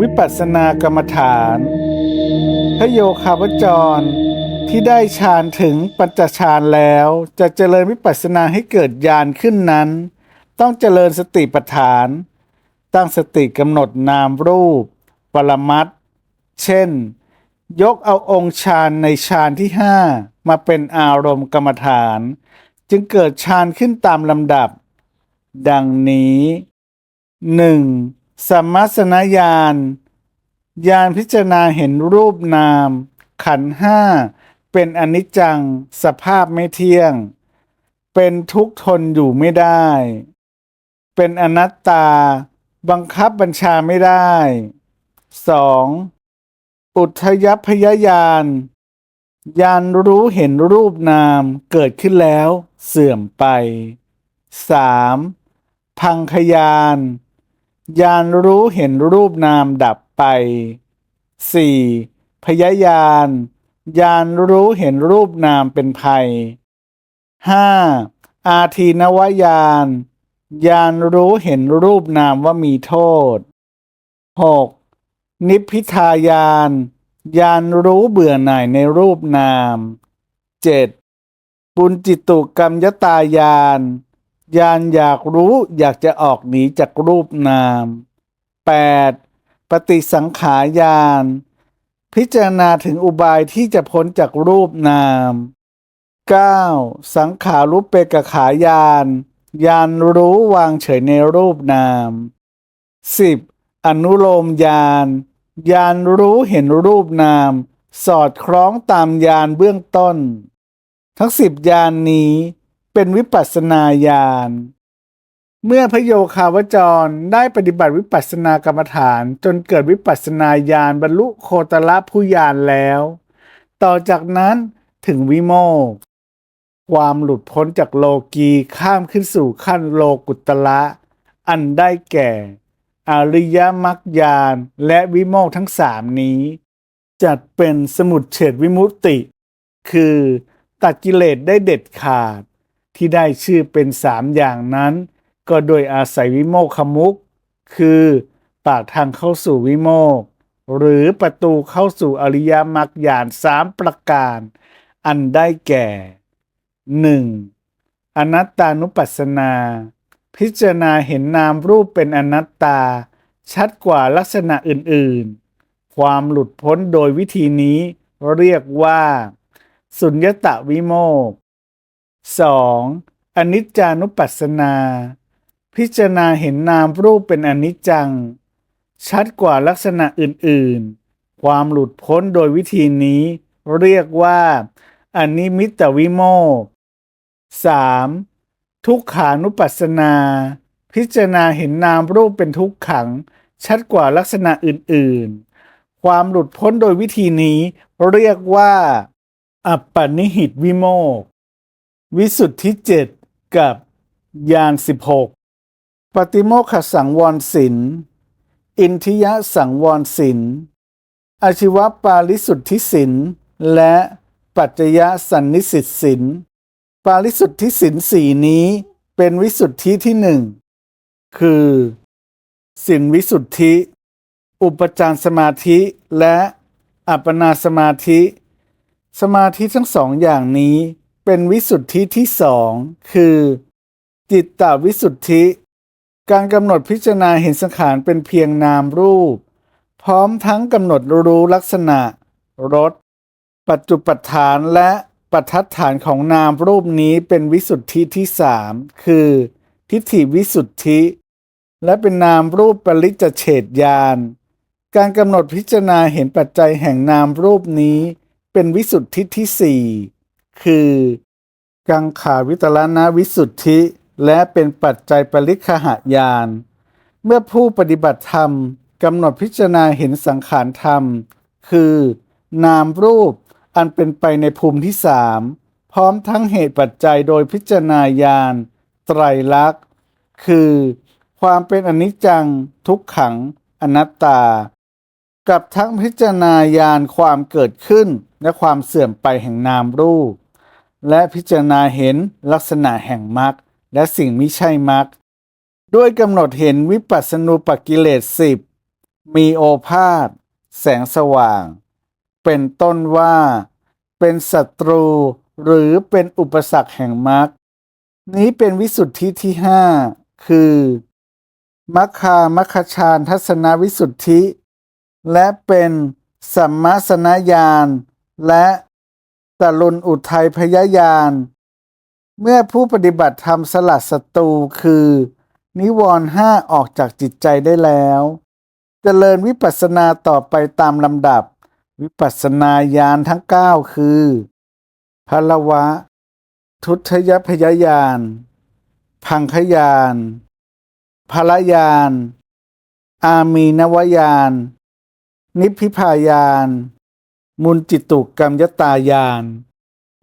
วิปัสสนากรรมฐานพระโยคาวจรที่ได้ฌานถึงปัญจฌานแล้ว จะเจริญวิปัสสนาให้เกิดญาณขึ้นนั้น ต้องเจริญสติปัฏฐาน ตั้งสติกำหนดนามรูป ปรมัตเช่น ยกเอาองค์ฌานในฌานที่ห้ามาเป็นอารมณ์กรรมฐาน จึงเกิดฌานขึ้นตามลำดับ ดังนี้ 1. สัมมาสนญาณญาณพิจารณาเห็นรูปนาม ขันห้า เป็นอนิจจัง สภาพไม่เที่ยง เป็นทุกข์ทนอยู่ไม่ได้ เป็นอนัตตา บังคับบัญชาไม่ได้ 2. อุทยพยญาณญาณรู้เห็นรูปนามเกิดขึ้นแล้ว เสื่อมไป 3. พังคยาน ญาณรู้เห็นรูปนามดับไป 4. พยายานญาณรู้เห็นรูปนามเป็นภัย 5. อาทีนวายานญาณรู้เห็นรูปนามว่ามีโทษ 6. นิพพิทายานญาณรู้เบื่อหน่ายในรูปนาม 7. ปุญจิตุกรรมยตายาน ญาณอยากรู้อยากจะออกหนีจากรูปนาม 8. ปฏิสังขายานพิจารณาถึงอุบายที่จะพ้นจากรูปนาม 9. สังขารุปเปกขายานญาณรู้วางเฉยในรูปนาม 10. อนุโลมญาณญาณรู้เห็นรูปนาม สอดคล้องตามญาณเบื้องต้น ทั้งสิบญาณนนี้ เป็นวิปัสสนาญาณ เมื่อพระโยคาวจรได้ปฏิบัติวิปัสสนากรรมฐานจนเกิดวิปัสสนาญาณบรรลุโคตรผู้ญาณแล้ว ต่อจากนั้นถึงวิโมกข์ความหลุดพ้นจากโลกีข้ามขึ้นสู่ขั้นโลกุตละ อันได้แก่ อริยมรรคญาณและวิโมกข์ทั้งสามนี้ จัดเป็นสมุดเฉดวิมุตติ คือตัดกิเลสได้เด็ดขาด ที่ได้ชื่อเป็นสามอย่างนั้น ก็โดยอาศัยวิโมกขมุก คือปากทางเข้าสู่วิโมก หรือประตูเข้าสู่อริยมรรคญาณสามประการ อันได้แก่ 1. อนัตตานุปัสสนา พิจารณาเห็นนามรูปเป็นอนัตตา ชัดกว่าลักษณะอื่นๆ ความหลุดพ้นโดยวิธีนี้เรียกว่า สุญญตาวิโมก 2. อนิจจานุปัสสนา พิจารณาเห็นนามรูปเป็นอนิจจัง ชัดกว่าลักษณะอื่นๆ ความหลุดพ้นโดยวิธีนี้เรียกว่าอนิมิตวิโมก 3. ทุกขานุปัสสนา พิจารณาเห็นนามรูปเป็นทุกขัง ชัดกว่าลักษณะอื่นๆ ความหลุดพ้นโดยวิธีนี้เรียกว่า อัปปนิหิตวิโมก วิสุทธิเจ็ดกับยานสิบหกปฏิโมขสังวรสินอินทิยะสังวรสินอาชีวปาลิสุทธิสินและปัจจยสันนิสิตสินปาลิสุทธิสินสี่นี้เป็นวิสุทธิที่หนึ่งคือสินวิสุทธิ อุปจารสมาธิและอัปปนาสมาธิ สมาธิทั้งสองอย่างนี้ เป็นวิสุทธิที่สองคือ จิตตวิสุทธิ การกำหนดพิจารณาเห็นสังขารเป็นเพียงนามรูป พร้อมทั้งกำหนดรู้ลักษณะรสปัจจุปัฏฐานและปัจทัดฐานของนามรูปนี้เป็นวิสุทธิที่สามคือ ทิฏฐิวิสุทธิ และเป็นนามรูปปริจจเฉดญาณการกำหนดพิจารณาเห็นปัจจัยแห่งนามรูปนี้ เป็นวิสุทธิที่สี่คือ กังขาวิตรณวิสุทธิ และเป็นปัจจัยปริคหายาน เมื่อผู้ปฏิบัติธรรมกำหนดพิจารณาเห็นสังขารธรรม คือ นามรูปอันเป็นไปในภูมิที่สามพร้อมทั้งเหตุปัจจัยโดยพิจารณาญาณไตรลักษณ์ คือ ความเป็นอนิจจัง ทุกขัง อนัตตา กับทั้งพิจารณาญาณความเกิดขึ้นและความเสื่อมไปแห่งนามรูป และพิจารณาเห็นลักษณะแห่งมรรคและสิ่งมิใช่มรรคด้วยกำหนดเห็นวิปัสสนูปกิเลสสิบมีโอภาษแสงสว่าง เป็นต้นว่า เป็นศัตรูหรือเป็นอุปสรรคแห่งมรรคนี้เป็นวิสุทธิที่ห้าคือมัคคามัคคชานทัศนวิสุทธิ และเป็นสัมมาสนญาณและ ตลุนอุทัยพยาญาณเมื่อผู้ปฏิบัติธรรมสลัดศัตรูคือ นิวรณ์ห้าออกจากจิตใจได้แล้วจเจริญวิปัสสนาต่อไปตามลำดับ วิปัสสนาญาณทั้ง 9 คือพละวะ ทุทยพยาญาณพังคยานพละยาน อามีนวญาณนิพพิพายาน มุนจิตุกรรมยตายาน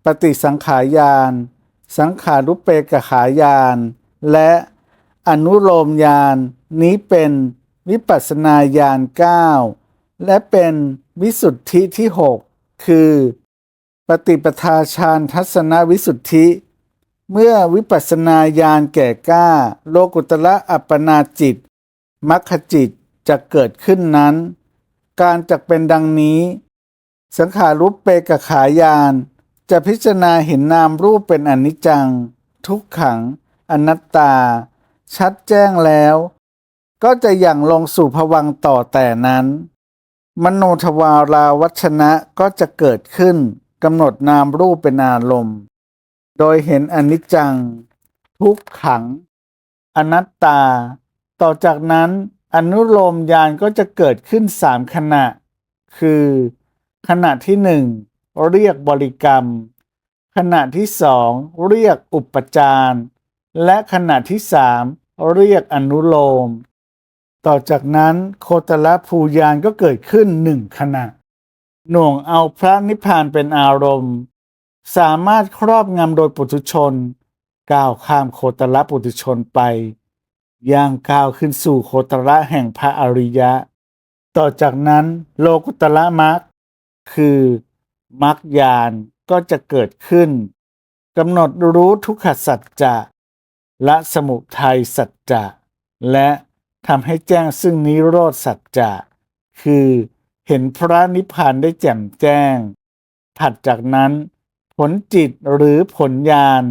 ปฏิสังขายาน สังขารุปเปกขายาน และอนุโลมยานนี้เป็นวิปัสสนาญาณ9และเป็นวิสุทธิที่ 6 คือ ปฏิปทาฌานทัศนวิสุทธิ เมื่อวิปัสสนาญาณแก่กล้า โลกุตละอัปปนาจิตมัคคจิตจะเกิดขึ้นนั้น การจักเป็นดังนี้ สังขารุปเปกขายาน จะพิจารณาเห็นนามรูปเป็นอนิจจัง ทุกขัง อนัตตา ชัดแจ้งแล้ว ก็จะอย่างลงสู่ภวังต่อแต่นั้น มโนทวาราวัชนะก็จะเกิดขึ้นกำหนดนามรูปเป็นอารมณ์ โดยเห็นอนิจจัง ทุกขัง อนัตตา ต่อจากนั้นอนุโลมญาณก็จะเกิดขึ้นสามขณะ คือ ขณะที่หนึ่งเรียกบริกรรม ขณะที่สองเรียกอุปจารและขณะที่สามเรียกอนุโลม ต่อจากนั้นโคตรภูยานก็เกิดขึ้นหนึ่งขณะ หน่วงเอาพระนิพพานเป็นอารมณ์ สามารถครอบงำโดยปุถุชน ก้าวข้ามโคตรปุถุชนไปย่างก้าวขึ้นสู่โคตระแห่งพระอริยะ ต่อจากนั้นโลกุตละมรรค คือมรรคญาณก็จะเกิดขึ้นกำหนดรู้ทุกขสัจจะละสมุทัยสัจจะและทำให้แจ้งซึ่งนิโรธสัจจะคือเห็นพระนิพพานได้แจ่มแจ้ง ถัดจากนั้น ผลจิตหรือผลญาณ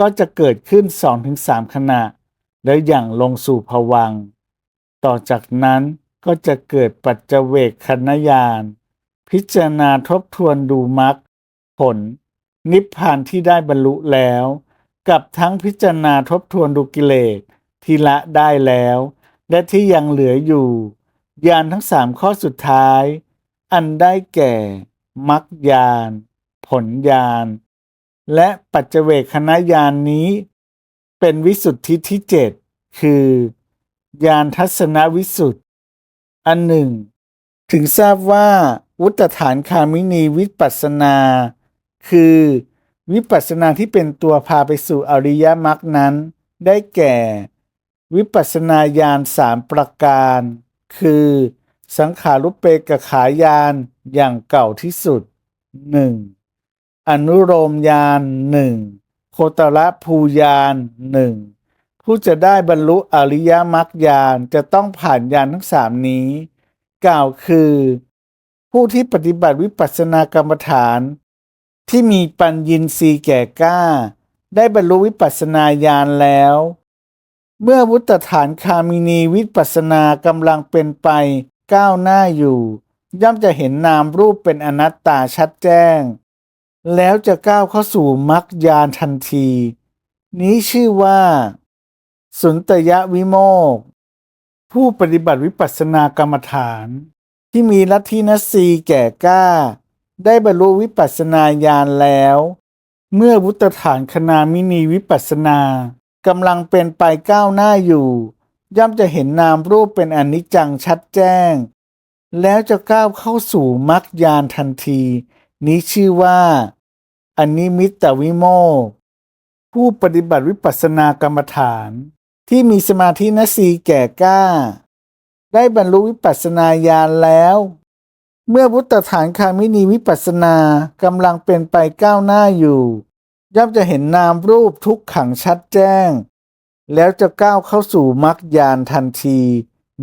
ก็จะเกิดขึ้น 2-3 ขณะ แล้วอย่างลงสู่ภวัง ต่อจากนั้นก็จะเกิดปัจเจเวกคณญาณ พิจารณาทบทวนดูมรรคผล นิพพานที่ได้บรรลุแล้ว กับทั้งพิจารณาทบทวนดูกิเลสที่ละได้แล้ว และที่ยังเหลืออยู่ญาณทั้งสามข้อสุดท้าย อันได้แก่มรรคญาณผลญาณและปัจเจเวคคณญานนี้ เป็นวิสุทธิที่เจ็ดคือญาณทัศนวิสุทธิอันหนึ่ง ถึงทราบว่า วุตฐานคามินีวิปัสนา คือวิปัสนาที่เป็นตัวพาไปสู่อริยมรรคนั้น ได้แก่ วิปัสนาญาณสามประการ คือ สังขารุปเปกขายานอย่างเก่าที่สุด 1. อนุโลมญาณหนึ่งโคตรภูยานหนึ่งผู้จะได้บรรลุอริยมรรคญาณจะต้องผ่านญาณทั้งสามนี้ กล่าวคือ ผู้ที่ปฏิบัติวิปัสสนากรรมฐาน ที่มีปัญญินทรีย์แก่กล้า ได้บรรลุวิปัสสนาญาณแล้ว เมื่อวุตฐานคามินีวิปัสสนากำลังเป็นไปก้าวหน้าอยู่ ย่อมจะเห็นนามรูปเป็นอนัตตาชัดแจ้ง แล้วจะก้าวเข้าสู่มรรคญาณทันที นี้ชื่อว่า สุนตยวิโมกผู้ปฏิบัติวิปัสสนากรรมฐาน ที่มีลัทธินัสซีแก่กล้า ได้บรรลุวิปัสสนาญาณแล้ว เมื่อวุตฐานคณามินีวิปัสสนากำลังเป็นไปก้าวหน้าอยู่ ย่อมจะเห็นนามรูปเป็นอนิจจังชัดแจ้ง แล้วจะก้าวเข้าสู่มรรคญาณทันที นี้ชื่อว่าอนิมิตตวิโมกผู้ปฏิบัติวิปัสสนากรรมฐาน ที่มีสมาธินสีแก่กล้า ได้บรรลุวิปัสสนาญาณแล้ว เมื่อพุทธฐานคามินีวิปัสสนากำลังเป็นไปก้าวหน้าอยู่ ย่อมจะเห็นนามรูปทุกขังชัดแจ้ง แล้วจะก้าวเข้าสู่มรรคญาณทันที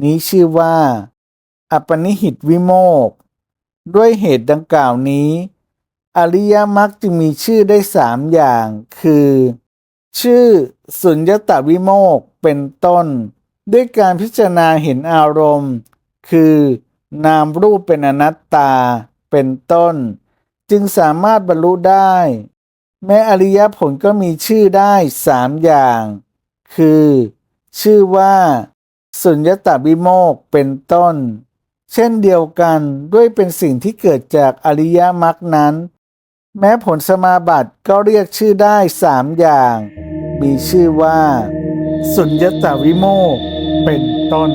นี้ชื่อว่าอัปนิหิตวิโมก ด้วยเหตุดังกล่าวนี้ อริยมรรคจึงมีชื่อได้สามอย่าง คือ ชื่อสุญญตวิโมกเป็นต้น ด้วยการพิจารณาเห็นอารมณ์ คือนามรูปเป็นอนัตตา เป็นต้น จึงสามารถบรรลุได้ แม้อริยผลก็มีชื่อได้สามอย่าง คือ ชื่อว่า สุญญตาวิโมกเป็นต้น เช่นเดียวกันด้วยเป็นสิ่งที่เกิดจากอริยมรรคนั้น แม้ผลสมาบัติก็เรียกชื่อได้สามอย่าง มีชื่อว่า สุญญตาวิโมก เป็นต้น